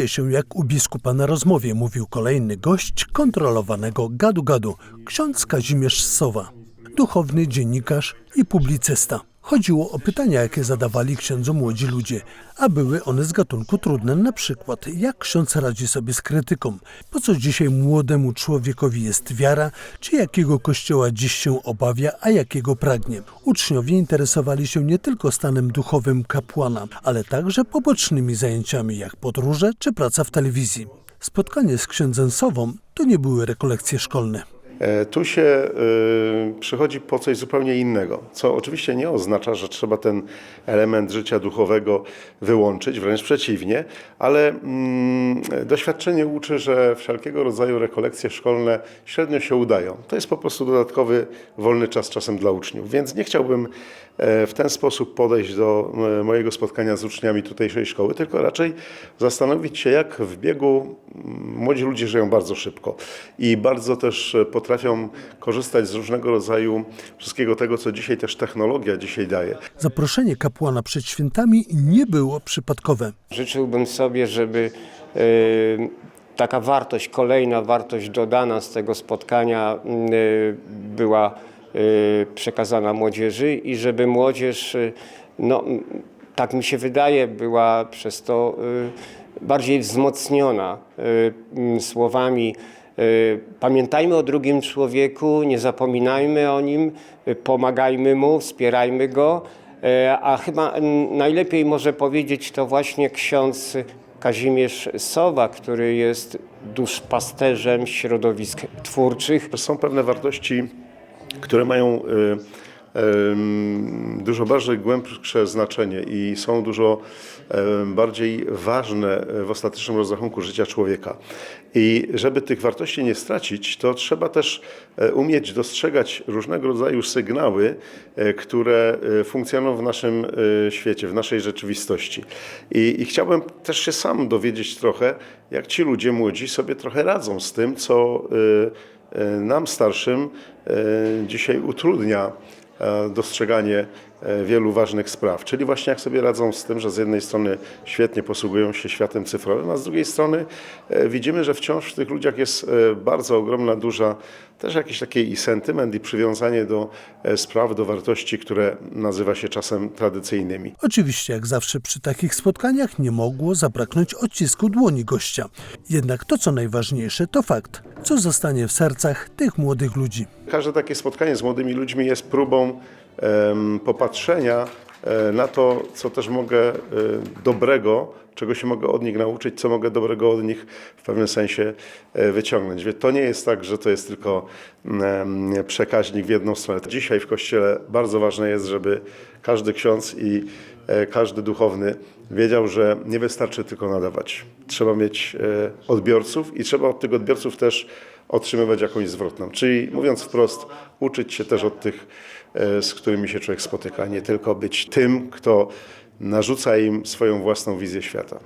Czuję się jak u biskupa na rozmowie, mówił kolejny gość kontrolowanego gadu-gadu, ksiądz Kazimierz Sowa, duchowny dziennikarz i publicysta. Chodziło o pytania, jakie zadawali księdzu młodzi ludzie, a były one z gatunku trudne, na przykład jak ksiądz radzi sobie z krytyką, po co dzisiaj młodemu człowiekowi jest wiara, czy jakiego kościoła dziś się obawia, a jakiego pragnie. Uczniowie interesowali się nie tylko stanem duchowym kapłana, ale także pobocznymi zajęciami jak podróże czy praca w telewizji. Spotkanie z księdzem Sową to nie były rekolekcje szkolne. E, Tu się y, przychodzi po coś zupełnie innego, co oczywiście nie oznacza, że trzeba ten element życia duchowego wyłączyć, wręcz przeciwnie, ale mm, doświadczenie uczy, że wszelkiego rodzaju rekolekcje szkolne średnio się udają. To jest po prostu dodatkowy wolny czas czasem dla uczniów, więc nie chciałbym e, w ten sposób podejść do e, mojego spotkania z uczniami tutejszej szkoły, tylko raczej zastanowić się, jak w biegu mm, młodzi ludzie żyją bardzo szybko i bardzo też e, potrafią korzystać z różnego rodzaju wszystkiego tego, co dzisiaj też technologia dzisiaj daje. Zaproszenie kapłana przed świętami nie było przypadkowe. Życzyłbym sobie, żeby e, taka wartość, kolejna wartość dodana z tego spotkania e, była przekazana młodzieży i żeby młodzież, no, tak mi się wydaje, była przez to e, bardziej wzmocniona e, m, słowami e, Pamiętajmy o drugim człowieku, nie zapominajmy o nim, pomagajmy mu, wspierajmy go. A chyba mm, najlepiej może powiedzieć to właśnie ksiądz Kazimierz Sowa, który jest duszpasterzem środowisk twórczych. Są pewne wartości, które mają y, y, dużo bardziej głębsze znaczenie i są dużo bardziej ważne w ostatecznym rozrachunku życia człowieka. I żeby tych wartości nie stracić, to trzeba też e, umieć dostrzegać różnego rodzaju sygnały, e, które e, funkcjonują w naszym świecie, w naszej rzeczywistości. I, I chciałbym też się sam dowiedzieć trochę, jak ci ludzie młodzi sobie trochę radzą z tym, co nam starszym dzisiaj utrudnia dostrzeganie e, wielu ważnych spraw. Czyli właśnie jak sobie radzą z tym, że z jednej strony świetnie posługują się światem cyfrowym, a z drugiej strony e, widzimy, że wciąż w tych ludziach jest e, bardzo ogromna, duża też jakiś taki i sentyment i przywiązanie do e, spraw, do wartości, które nazywa się czasem tradycyjnymi. Oczywiście, jak zawsze przy takich spotkaniach nie mogło zabraknąć odcisku dłoni gościa. Jednak to, co najważniejsze, to fakt, co zostanie w sercach tych młodych ludzi. Każde takie spotkanie z młodymi ludźmi jest próbą popatrzenia na to, co też mogę e, dobrego, czego się mogę od nich nauczyć, co mogę dobrego od nich w pewnym sensie e, wyciągnąć. Wie, To nie jest tak, że to jest tylko em, przekaźnik w jedną stronę. Dzisiaj w Kościele bardzo ważne jest, żeby każdy ksiądz i e, każdy duchowny wiedział, że nie wystarczy tylko nadawać. Trzeba mieć e, odbiorców i trzeba od tych odbiorców też otrzymywać jakąś zwrotną. Czyli mówiąc wprost, uczyć się też od tych, e, z którymi się człowiek spotyka, nie tylko być tym, kto narzuca im swoją własną wizję świata.